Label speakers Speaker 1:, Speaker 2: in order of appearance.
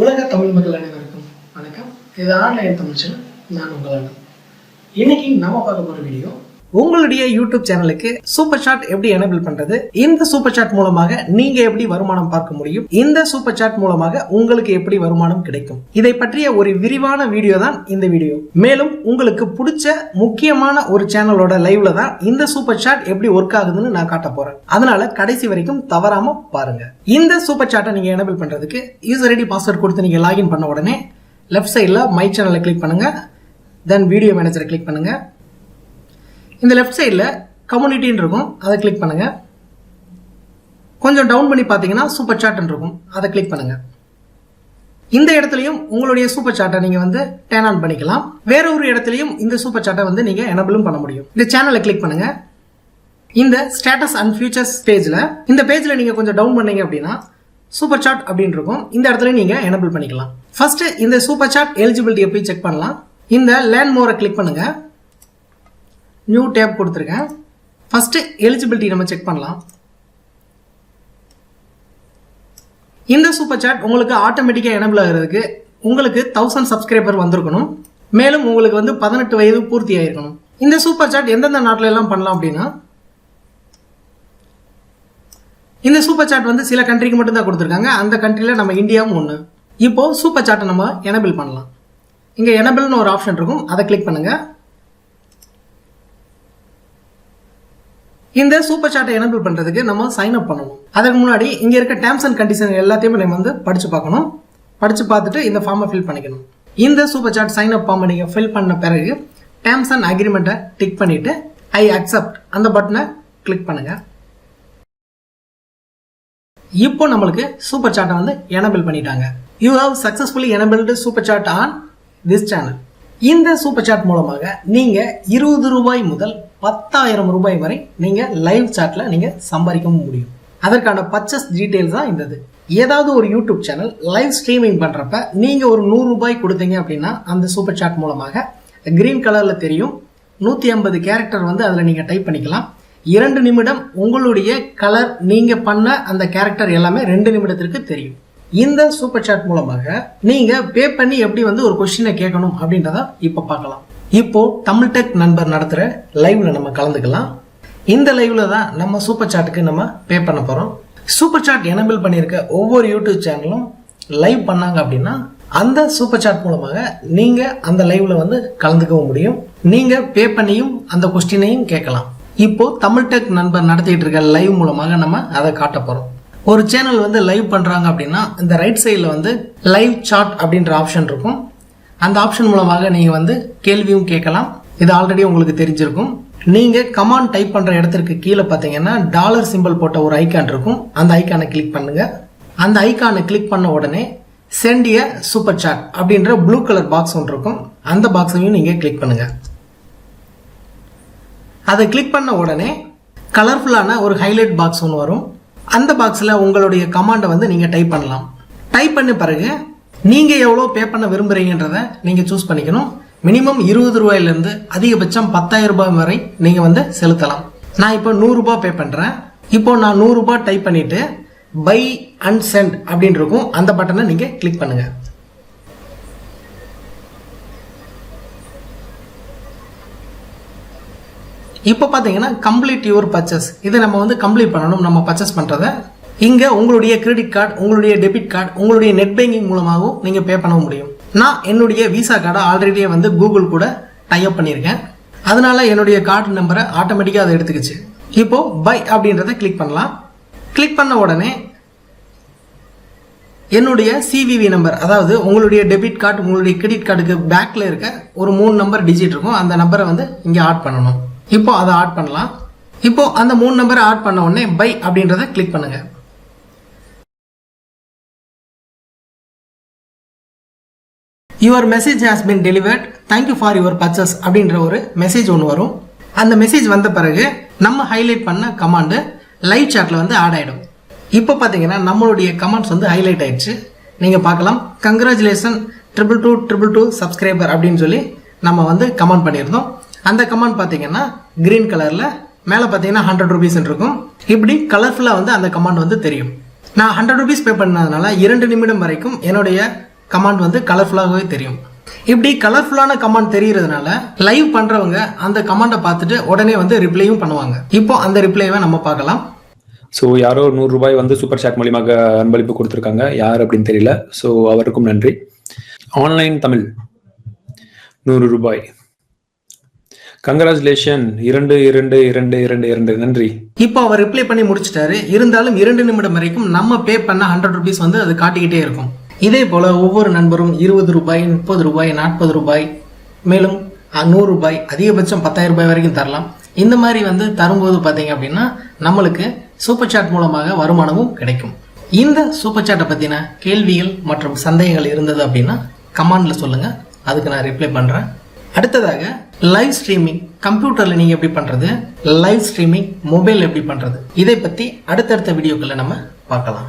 Speaker 1: உலக தமிழ் மக்கள் அனைவருக்கும் வணக்கம். இது ஆன்லைன் தமிழ் சேனல். நான் உங்கள் இன்னைக்கு நாம பார்க்க போற வீடியோ உங்களுடைய யூடியூப் சேனலுக்கு சூப்பர் சாட் எப்படி எனபிள் பண்றது? இந்த சூப்பர் சாட் மூலமாக நீங்க எப்படி வருமானம் பார்க்க முடியும்? இந்த சூப்பர் சாட் மூலமாக உங்களுக்கு எப்படி வருமானம் கிடைக்கும்? இதை பற்றிய ஒரு விரிவான வீடியோ தான் இந்த வீடியோ மேலும் உங்களுக்கு பிடிச்ச முக்கியமான ஒரு சேனலோட லைவ்ல தான் இந்த சூப்பர் சாட் எப்படி ஒர்க் ஆகுதுன்னு நான் காட்ட போறேன். அதனால கடைசி வரைக்கும் தவறாம பாருங்க. இந்த சூப்பர் சாட்டை நீங்க எனபிள் பண்றதுக்கு யூசர் ஐடி பாஸ்வேர்ட் கொடுத்து நீங்க லாகின் பண்ண உடனே லெஃப்ட் சைடில் மை சேனலை கிளிக் பண்ணுங்க. தென் வீடியோ மேனேஜரை கிளிக் பண்ணுங்க. இந்த லெஃப்ட் சைடில் கம்யூனிட்டின்னு இருக்கும். அதை கிளிக் பண்ணுங்கள் கொஞ்சம் டவுன் பண்ணி பார்த்தீங்கன்னா சூப்பர் சாட்டுன்னு இருக்கும். அதை கிளிக் பண்ணுங்கள் இந்த இடத்துலையும் உங்களுடைய சூப்பர் சாட்டை நீங்கள் வந்து டேன் ஆன் பண்ணிக்கலாம். வேற ஒரு இடத்துலையும் இந்த சூப்பர் சாட்டை வந்து நீங்கள் எனபிளும் பண்ண முடியும். இந்த சேனலை கிளிக் பண்ணுங்கள் இந்த ஸ்டேட்டஸ் அண்ட் ஃபியூச்சர்ஸ் பேஜில் இந்த பேஜில் நீங்கள் கொஞ்சம் டவுன் பண்ணீங்க அப்படின்னா சூப்பர் சாட் அப்படின்னு இருக்கும். இந்த இடத்துல நீங்கள் எனபிள் பண்ணிக்கலாம். ஃபர்ஸ்ட் இந்த சூப்பர் சாட் எலிஜிபிலிட்டியை போய் செக் பண்ணலாம். இந்த லேண்ட் மோரை கிளிக் பண்ணுங்கள் நியூ டேப் கொடுத்துருக்கேன். ஃபஸ்ட்டு எலிஜிபிலிட்டி நம்ம செக் பண்ணலாம். இந்த சூப்பர் சாட் உங்களுக்கு ஆட்டோமேட்டிக்காக எனபிள் ஆகிறதுக்கு உங்களுக்கு தௌசண்ட் சப்ஸ்கிரைபர் வந்திருக்கணும். மேலும் உங்களுக்கு வந்து பதினெட்டு வயது பூர்த்தி ஆகிருக்கணும் இந்த சூப்பர் சாட் எந்தெந்த நாட்டில எல்லாம் பண்ணலாம் அப்படின்னா இந்த சூப்பர் சாட் வந்து சில கண்ட்ரிக்கு மட்டும்தான் கொடுத்துருக்காங்க. அந்த கண்ட்ரியில் நம்ம இந்தியாவும் ஒன்று இப்போது சூப்பர் சாட்டை நம்ம எனபிள் பண்ணலாம். இங்கே எனபிள்னு ஒரு ஆப்ஷன் இருக்கும். அதை கிளிக் பண்ணுங்கள் இந்த சூப்பர் சாட்டை எனபிள் பண்ணுறதுக்கு நம்ம சைன் அப் பண்ணணும். அதுக்கு முன்னாடி இங்கே இருக்க டேர்ம்ஸ் அண்ட் கண்டிஷன் எல்லாத்தையுமே நம்ம வந்து படித்து பார்க்கணும். படித்து பார்த்துட்டு இந்த ஃபார்மை ஃபில் பண்ணிக்கணும். இந்த சூப்பர் சாட் சைன் அப் ஃபார்மை நீங்கள் ஃபில் பண்ண பிறகு டேர்ம்ஸ் அண்ட் அக்ரிமெண்ட்டை டிக் பண்ணிவிட்டு ஐ அக்செப்ட் அந்த பட்டனை கிளிக் பண்ணுங்கள் இப்போ நம்மளுக்கு சூப்பர் சாட்டை வந்து எனபிள் பண்ணிட்டாங்க. You have successfully enabled super chat on this channel இந்த சூப்பர் சாட் மூலமாக நீங்கள் இருபது ரூபாய் முதல் பத்தாயிரம் ரூபாய் வரை நீங்கள் லைவ் சாட்டில் நீங்கள் சம்பாதிக்கவும் முடியும். அதற்கான பர்ச்சஸ் டீட்டெயில்ஸ் தான் இந்த இது ஏதாவது ஒரு யூடியூப் சேனல் லைவ் ஸ்ட்ரீமிங் பண்ணுறப்ப நீங்கள் ஒரு நூறு ரூபாய் கொடுத்தீங்க அப்படின்னா அந்த சூப்பர் சாட் மூலமாக கிரீன் கலரில் தெரியும். நூற்றி ஐம்பது கேரக்டர் வந்து அதில் நீங்கள் டைப் பண்ணிக்கலாம். இரண்டு நிமிடம் உங்களுடைய கலர் நீங்கள் பண்ண அந்த கேரக்டர் எல்லாமே ரெண்டு நிமிடத்திற்கு தெரியும். இந்த சூப்பர் சாட் மூலமாக நீங்கள் பே பண்ணி எப்படி வந்து ஒரு கொஷினை கேட்கணும் அப்படின்றத இப்போ பார்க்கலாம். இப்போ தமிழ் டெக் நண்பர் நடத்துகிற லைவ்ல நம்ம கலந்துக்கலாம். இந்த லைவ்ல தான் நம்ம சூப்பர் சாட்டுக்கு நம்ம பே பண்ண போறோம். சூப்பர் சாட் எனபிள் பண்ணியிருக்க ஒவ்வொரு யூடியூப் சேனலும் லைவ் பண்ணாங்க அப்படின்னா அந்த சூப்பர் சாட் மூலமாக நீங்க அந்த லைவ்ல வந்து கலந்துக்கவும் முடியும். நீங்க பே பண்ணியும் அந்த கொஸ்டினையும் கேட்கலாம். இப்போ தமிழ் டெக் நண்பர் நடத்திட்டு இருக்க லைவ் மூலமாக நம்ம அதை காட்ட போறோம். ஒரு சேனல் வந்து லைவ் பண்றாங்க அப்படின்னா இந்த ரைட் சைடில் வந்து லைவ் சாட் அப்படின்ற ஆப்ஷன் இருக்கும். அந்த ஆப்ஷன் மூலமாக நீங்கள் வந்து கேள்வியும் கேட்கலாம். இது ஆல்ரெடி உங்களுக்கு தெரிஞ்சிருக்கும். நீங்கள் கமாண்ட் டைப் பண்ணுற இடத்திற்கு கீழே பார்த்தீங்கன்னா டாலர் சிம்பிள் போட்ட ஒரு ஐக்கான் இருக்கும். அந்த ஐக்கானை கிளிக் பண்ணுங்கள் அந்த ஐக்கானை கிளிக் பண்ண உடனே சென்டிய சூப்பர் சாட் அப்படின்ற ப்ளூ கலர் பாக்ஸ் ஒன்று இருக்கும். அந்த பாக்ஸையும் நீங்கள் கிளிக் பண்ணுங்கள் அதை கிளிக் பண்ண உடனே கலர்ஃபுல்லான ஒரு ஹைலைட் பாக்ஸ் ஒன்று வரும். அந்த பாக்ஸில் உங்களுடைய கமாண்டை வந்து நீங்கள் டைப் பண்ணலாம். டைப் பண்ண பிறகு நீங்கள் எவ்வளோ பே பண்ண விரும்புகிறீங்கன்றத நீங்கள் சூஸ் பண்ணிக்கணும். மினிமம் இருபது ரூபாயிலேருந்து அதிகபட்சம் பத்தாயிரம் ரூபாய் வரை நீங்கள் வந்து செலுத்தலாம். நான் இப்போ நூறுரூபா பே பண்ணுறேன் இப்போ நான் நூறுரூபா டைப் பண்ணிவிட்டு பை அண்ட் சென்ட் அப்படின்னு இருக்கும். அந்த பட்டனை நீங்கள் கிளிக் பண்ணுங்கள் இப்போ பார்த்தீங்கன்னா கம்ப்ளீட் யுவர் பர்ச்சேஸ் இதை நம்ம வந்து கம்ப்ளீட் பண்ணணும். நம்ம பர்ச்சேஸ் பண்ணுறத இங்கே உங்களுடைய கிரெடிட் கார்டு உங்களுடைய டெபிட் கார்டு உங்களுடைய நெட் பேங்கிங் மூலமாகவும் நீங்கள் பே பண்ண முடியும். நான் என்னுடைய விசா கார்டை ஆல்ரெடியே வந்து கூகுள் கூட டைப் பண்ணியிருக்கேன். அதனால என்னுடைய கார்டு நம்பரை ஆட்டோமேட்டிக்காக அதை எடுத்துக்கிச்சு. இப்போ பை அப்படின்றத கிளிக் பண்ணலாம். கிளிக் பண்ண உடனே என்னுடைய சிவிவி நம்பர் அதாவது உங்களுடைய டெபிட் கார்டு உங்களுடைய கிரெடிட் கார்டுக்கு பேக்கில் இருக்க ஒரு மூணு நம்பர் டிஜிட் இருக்கும். அந்த நம்பரை வந்து இங்கே ஆட் பண்ணணும். இப்போ அதை ஆட் பண்ணலாம். இப்போ அந்த மூணு நம்பரை ஆட் பண்ண உடனே பை அப்படின்றத கிளிக் பண்ணுங்கள் your message has been delivered thank you for your purchase அப்படின்ற ஒரு மெசேஜ் ஒன்று வரும். அந்த மெசேஜ் வந்த பிறகு நம்ம ஹைலைட் பண்ண கமாண்டு லைவ் சாட்டில் வந்து ஆட் ஆகிடும் இப்போ பார்த்தீங்கன்னா நம்மளுடைய கமெண்ட்ஸ் வந்து ஹைலைட் ஆயிடுச்சு. நீங்கள் பார்க்கலாம். Congratulation triple two triple two subscriber அப்படின்னு சொல்லி நம்ம வந்து கமெண்ட் பண்ணியிருந்தோம். அந்த கமெண்ட் பார்த்தீங்கன்னா க்ரீன் கலரில் மேலே பார்த்தீங்கன்னா ஹண்ட்ரட் ருபீஸ் இருக்கும். இப்படி கலர்ஃபுல்லாக வந்து அந்த கமெண்ட் வந்து தெரியும். நான் ஹண்ட்ரட் ருபீஸ் பே பண்ணதுனால இரண்டு நிமிடம் வரைக்கும் என்னுடைய கமாண்ட் வந்து கலர்ஃபுல்லாகவே தெரியும். இப்படி கலர்ஃபுல்லான கமாண்ட் தெரியறதுனால லைவ் பண்றவங்க அந்த கமாண்டை பார்த்துட்டு உடனே வந்து ரிப்ளையும் பண்ணுவாங்க. இப்போ அந்த ரிப்ளைவை நம்ம பார்க்கலாம்.
Speaker 2: ஸோ யாரோ நூறு ரூபாய் வந்து சூப்பர் சாட் மூலியமாக அன்பளிப்பு கொடுத்துருக்காங்க. யார் அப்படின்னு தெரியல. ஸோ அவருக்கும் நன்றி. ஆன்லைன் தமிழ். நூறு ரூபாய். கங்க்ராச்சுலேஷன் இரண்டு இரண்டு இரண்டு இரண்டு இரண்டு. நன்றி.
Speaker 1: இப்போ அவர் ரிப்ளை பண்ணி முடிச்சிட்டாரு. இருந்தாலும் இரண்டு நிமிடம் வரைக்கும் நம்ம பே பண்ண ஹண்ட்ரட் ருபீஸ் வந்து அது காட்டிக்கிட்டே இருக்கும். இதே போல ஒவ்வொரு நண்பரும் இருபது ரூபாய் முப்பது ரூபாய் நாற்பது ரூபாய் மேலும் நூறு ரூபாய் அதிகபட்சம் பத்தாயிரம் ரூபாய் வரைக்கும் தரலாம். இந்த மாதிரி வந்து தரும்போது பார்த்தீங்க அப்படின்னா நம்மளுக்கு சூப்பர் சாட் மூலமாக வருமானமும் கிடைக்கும். இந்த சூப்பர் சாட்டை பற்றின கேள்விகள் மற்றும் சந்தேகங்கள் இருந்தது அப்படின்னா கமாண்டில் சொல்லுங்கள் அதுக்கு நான் ரிப்ளை பண்ணுறேன் அடுத்ததாக லைவ் ஸ்ட்ரீமிங் கம்ப்யூட்டரில் நீங்கள் எப்படி பண்ணுறது லைவ் ஸ்ட்ரீமிங் மொபைல் எப்படி பண்ணுறது இதை பற்றி அடுத்தடுத்த வீடியோக்களை நம்ம பார்க்கலாம்.